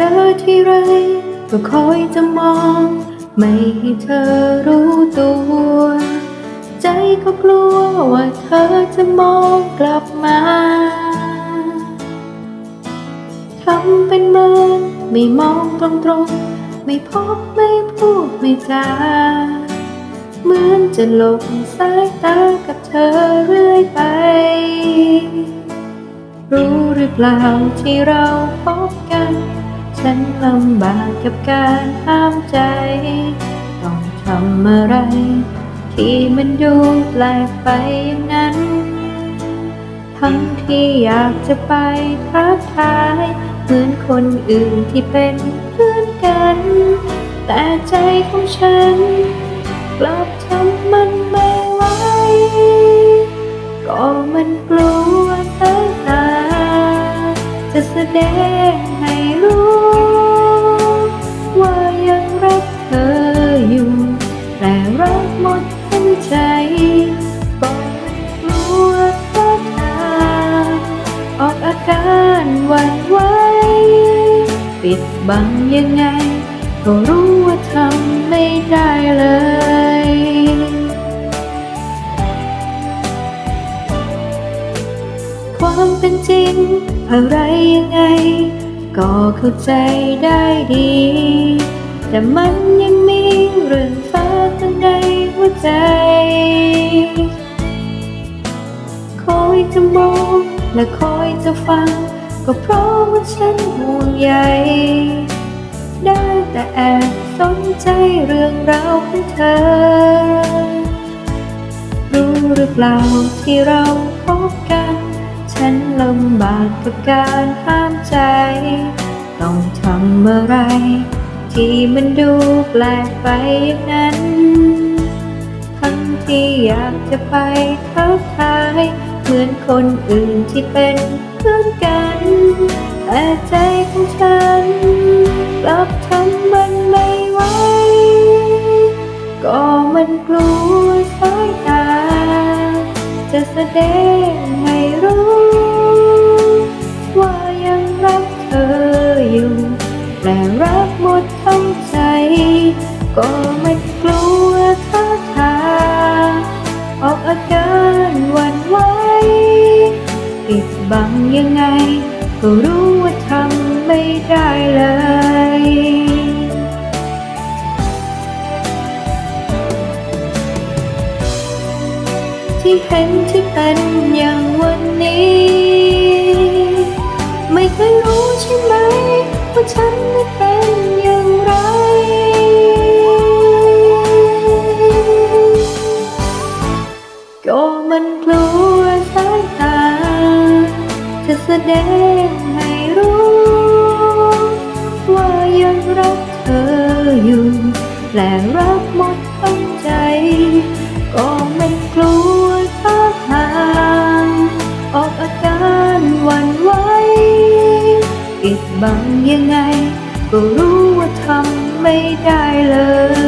จอที่ไรก็คอยจะมอง ไม่ให้เธอรู้ตัว ใจก็กลัวว่าเธอจะมองกลับมาทำเป็นเมินไม่มองตรงตรงๆไม่พบไม่พูดไม่จาเหมือนจะหลบสายตากับเธอเรื่อยไป รู้หรือเปล่าที่เราพบกัน ฉันลำบากกับการห้ามใจ ต้องทำอะไร ที่มันดูแปลกไปอย่างนั้น ทั้งที่อยากจะไปทักทาย เหมือนคนอื่นที่เป็นเพื่อนกัน แต่ใจของฉัน กลับทำมันไม่ไหวก็มันกลัว ปิดบังยังไง ก็รู้ว่าทำไม่ได้เลย ความเป็นจริง อะไรยังไง ก็เข้าใจได้ดี แต่มันยังมีเรื่องฟ้าข้างในหัวใจคอยจะมองและคอยจะฟัง ก็เพราะว่าฉันห่วงใยได้แต่แอบสนใจเรื่องราวของเธอ รู้หรือเปล่าที่เราพบกัน ฉันลำบากกับการห้ามใจ ต้องทำอะไร ที่มันดูแปลกไปอย่างนั้น ทั้งที่อยากจะไปทักทาย เหมือนคนอื่นที่เป็น พื่อนกัน แต่ใจของฉันกลับทำมันไม่ไหว ก็มันกลัวสายตา จะแสดงให้รู้ ว่ายังรักเธออยู่ แต่รักหมดทั้งใจ ก็มันกลัว บังยังไง ก็รู้ว่าทำไม่ได้เลยที่เห็นที่เป็นอย่างวันนี้ จะแสดงให้รู้ ว่ายังรักเธออยู่ และรักหมดทั้งใจ ก็ไม่กลัวท่าทางออกอาการหวั่นไหวปิดบังยังไง ก็รู้ว่าทำไม่ได้เลย